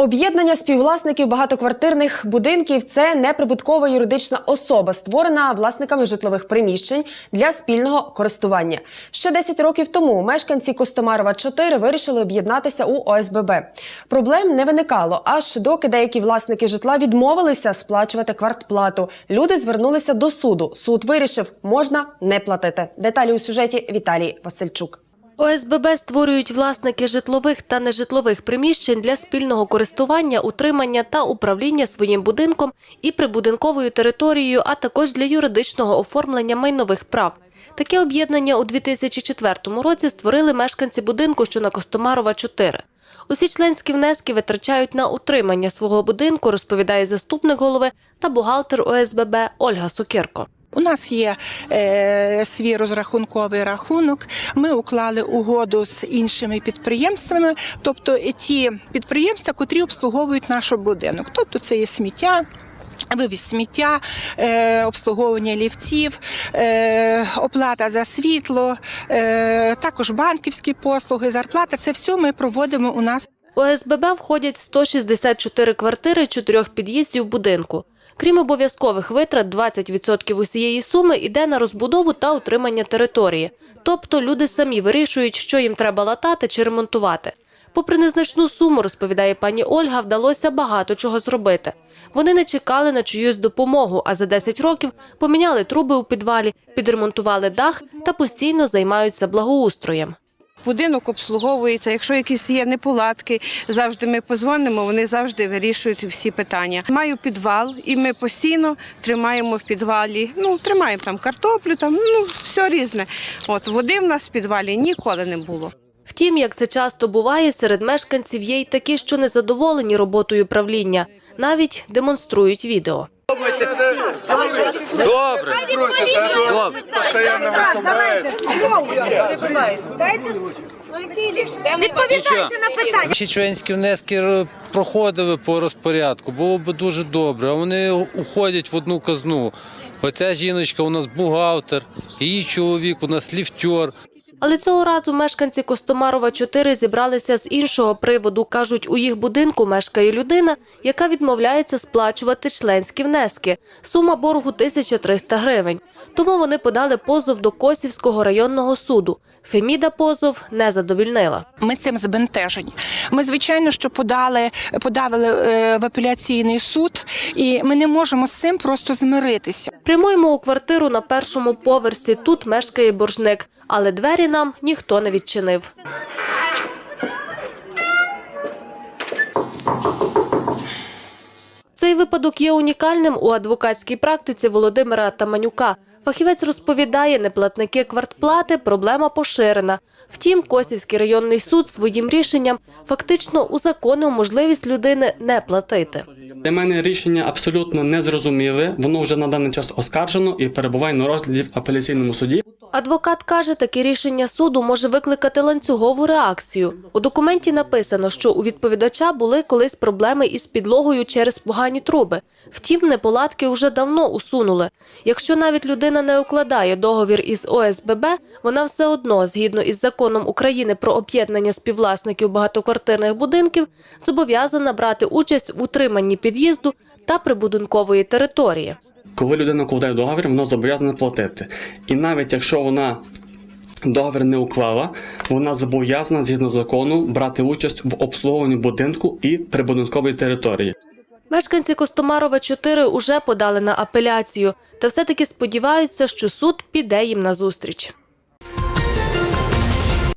Об'єднання співвласників багатоквартирних будинків це неприбуткова юридична особа, створена власниками житлових приміщень для спільного користування. Ще 10 років тому мешканці Костомарова 4 вирішили об'єднатися у ОСББ. Проблем не виникало, аж доки деякі власники житла відмовилися сплачувати квартплату. Люди звернулися до суду. Суд вирішив, можна не платити. Деталі у сюжеті Віталій Васильчук. ОСББ створюють власники житлових та нежитлових приміщень для спільного користування, утримання та управління своїм будинком і прибудинковою територією, а також для юридичного оформлення майнових прав. Таке об'єднання у 2004 році створили мешканці будинку, що на Костомарова 4. Усі членські внески витрачають на утримання свого будинку, розповідає заступник голови та бухгалтер ОСББ Ольга Сокирко. У нас є е, свій розрахунковий рахунок. Ми уклали угоду з іншими підприємствами, тобто ті підприємства, котрі обслуговують наш будинок. Тобто це є сміття. Вивіз сміття, е, обслуговування лівців, е, оплата за світло, е, також банківські послуги, зарплата. Це все ми проводимо у нас У ОСББ входять 164 квартири чотирьох під'їздів будинку. Крім обов'язкових витрат, 20% усієї суми йде на розбудову та утримання території. Тобто люди самі вирішують, що їм треба латати чи ремонтувати. Попри незначну суму, розповідає пані Ольга, вдалося багато чого зробити. Вони не чекали на чиюсь допомогу, а за 10 років поміняли труби у підвалі, підремонтували дах та постійно займаються благоустроєм. Будинок обслуговується. Якщо якісь є неполадки, завжди ми позвонимо, вони завжди вирішують всі питання. Маю підвал, і ми постійно тримаємо в підвалі. Ну, тримаємо там картоплю, там ну все різне. От води в нас в підвалі ніколи не було. Втім, як це часто буває, серед мешканців є й такі, що незадоволені роботою правління, навіть демонструють відео. Добре. то постоянно выступает. Нічого. Всі членські внески проходили по розпорядку, було б дуже добре. А вони уходять в одну казну. Оця жіночка у нас бухгалтер, її чоловік у нас ліфтер. Але цього разу мешканці Костомарова 4 зібралися з іншого приводу. Кажуть, у їх будинку мешкає людина, яка відмовляється сплачувати членські внески. Сума боргу 1300 гривень. Тому вони подали позов до Косівського районного суду. Феміда позов не задовільнила. Ми цим збентежені. Ми, звичайно, що подали, подавили е, в апеляційний суд, і ми не можемо з цим просто змиритися. Прямуємо у квартиру на першому поверсі. Тут мешкає боржник, але двері нам ніхто не відчинив. Цей випадок є унікальним у адвокатській практиці Володимира Таманюка. Фахівець розповідає, неплатники квартплати – проблема поширена. Втім, Косівський районний суд своїм рішенням фактично узаконив можливість людини не платити. Для мене рішення абсолютно незрозуміле. Воно вже на даний час оскаржено і перебуває на розгляді в апеляційному суді. Адвокат каже, таке рішення суду може викликати ланцюгову реакцію. У документі написано, що у відповідача були колись проблеми із підлогою через погані труби. Втім, неполадки вже давно усунули. Якщо навіть людина не укладає договір із ОСББ, вона все одно, згідно із законом України про об'єднання співвласників багатоквартирних будинків, зобов'язана брати участь в утриманні під'їзду та прибудинкової території. Коли людина укладає договір, вона зобов'язана платити. І навіть якщо вона договір не уклала, вона зобов'язана згідно закону брати участь в обслуговуванні будинку і прибудинкової території. Мешканці Костомарова 4 уже подали на апеляцію, та все-таки сподіваються, що суд піде їм назустріч.